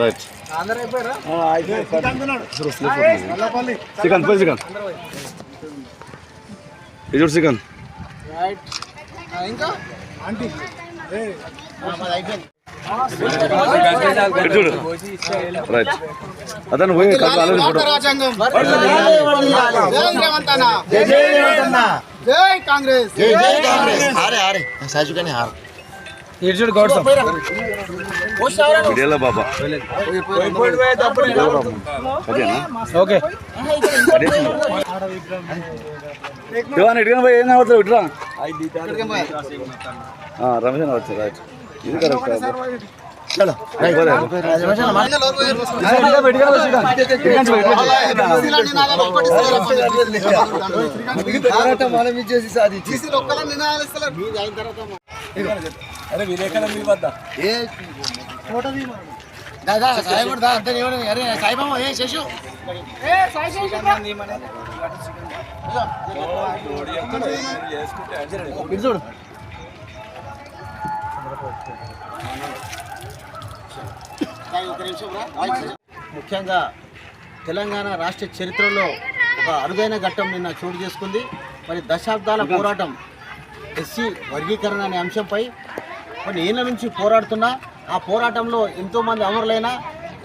Right అందరూ అయిపోయారా chicken పోయి చికెన్ ఇది చూడు చికెన్ రైట్ ఇంకా ఆంటీ ఇటు చూడు రైట్ అతను పోయి కాదు ఆలోచన ఫోటో రాజ్యాంగం జై రేవంత్ అన్న జై కాంగ్రెస్ हारे हारे साजूकाने हार మీడియాలో బాబా? అదేనా ఓకే. ఇవాళ ఇటుగా పోయి ఏం అవుతుంది ఇటురా రమేష్ అని వచ్చారు రైట్. ఇది కరెక్ట్ चलो దాదా సాయి కూడా దా అంతే అరే సాయిబాబా ఏ శశు? ఇటు చూడు. ముఖ్యంగా తెలంగాణ రాష్ట్ర చరిత్రలో ఒక అరుదైన ఘట్టం నిన్న చోటు చేసుకుంది. మరి దశాబ్దాల పోరాటం ఎస్సీ వర్గీకరణ అనే అంశంపై కొన్ని ఏళ్ళ నుంచి పోరాడుతున్నా ఆ పోరాటంలో ఎంతోమంది అమరులైన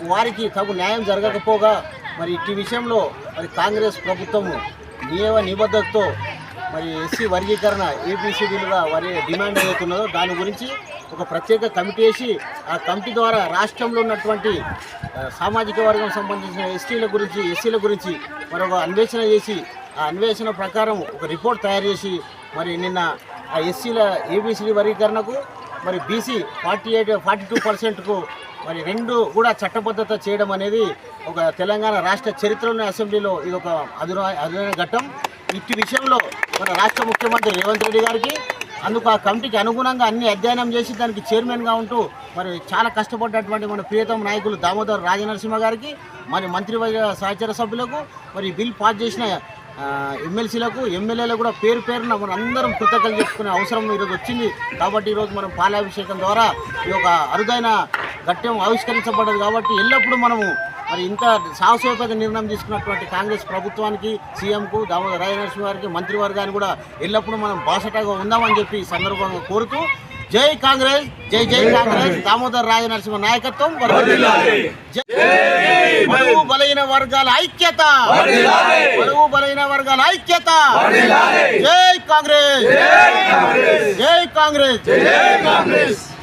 వారికి తగు న్యాయం జరగకపోగా మరి ఇట్టి విషయంలో మరి కాంగ్రెస్ ప్రభుత్వము నియమ నిబద్ధతతో మరి ఎస్సీ వర్గీకరణ ఏపీసీడీలుగా వారి డిమాండ్ అవుతున్నదో దాని గురించి ఒక ప్రత్యేక కమిటీ వేసి ఆ కమిటీ ద్వారా రాష్ట్రంలో ఉన్నటువంటి సామాజిక వర్గం సంబంధించిన ఎస్టీల గురించి ఎస్సీల గురించి మరొక అన్వేషణ చేసి ఆ అన్వేషణ ప్రకారం ఒక రిపోర్ట్ తయారు చేసి మరి నిన్న ఆ ఎస్సీల ఏబిసిడి వర్గీకరణకు మరి BC forty eight forty two పర్సెంట్కు మరి రెండు కూడా చట్టబద్ధత చేయడం అనేది ఒక తెలంగాణ రాష్ట్ర చరిత్రలోని అసెంబ్లీలో ఇది ఒక అదున అదునైన ఘట్టం. ఇట్టి విషయంలో మన రాష్ట్ర ముఖ్యమంత్రి రేవంత్ రెడ్డి గారికి అందుకు ఆ కమిటీకి అనుగుణంగా అన్ని అధ్యయనం చేసి దానికి చైర్మన్గా ఉంటూ మరి చాలా కష్టపడ్డటువంటి మన ప్రియతమ నాయకులు దామోదర్ రాజనరసింహ గారికి మరి మంత్రివర్గ సహచర సభ్యులకు మరి బిల్ పాస్ చేసిన ఎమ్మెల్సీలకు ఎమ్మెల్యేలకు కూడా పేరు పేరున మనం అందరం కృతజ్ఞతలు చెప్పుకునే అవసరం ఈరోజు వచ్చింది కాబట్టి ఈరోజు మనం పాలాభిషేకం ద్వారా ఈ యొక్క అరుదైన ఘట్టం ఆవిష్కరించబడ్డది కాబట్టి ఎల్లప్పుడూ మనము మరి ఇంత సాహసోపేత నిర్ణయం తీసుకున్నటువంటి కాంగ్రెస్ ప్రభుత్వానికి సీఎంకు దామోదర రాజనరసింహ గారికి మంత్రివర్గాన్ని కూడా ఎల్లప్పుడూ మనం బాసటగా ఉందామని చెప్పి ఈ సందర్భంగా కోరుతూ జై కాంగ్రెస్ జై జై కాంగ్రెస్ దామోదర్ రాజనరసింహ నాయకత్వం. జై- బడుగు బలైన వర్గాల ఐక్యత. బడుగు బలైన వర్గాల ఐక్యత. జై కాంగ్రెస్. జై కాంగ్రెస్.